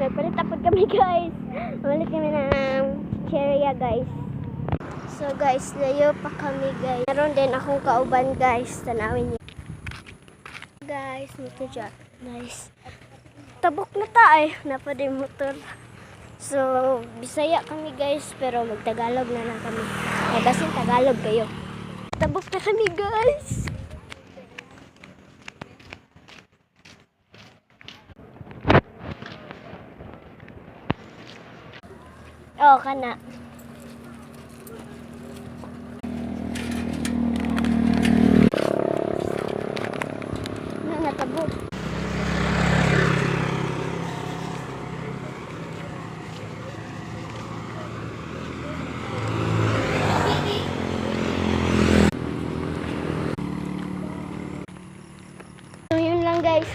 Nagpalit tapos kami guys. Umalit kami ng cherya guys. So guys, layo pa kami guys. Meron din akong kauban guys. Tanawin niyo. Guys, motor dyan. Guys. Tabok na tayo. Napa din motor. So, Bisaya kami guys. Pero magtagalog na lang kami. Eh, Tagalog kayo. Tabok na kami guys. Oo, kana. Na, natabok. So, yun lang guys.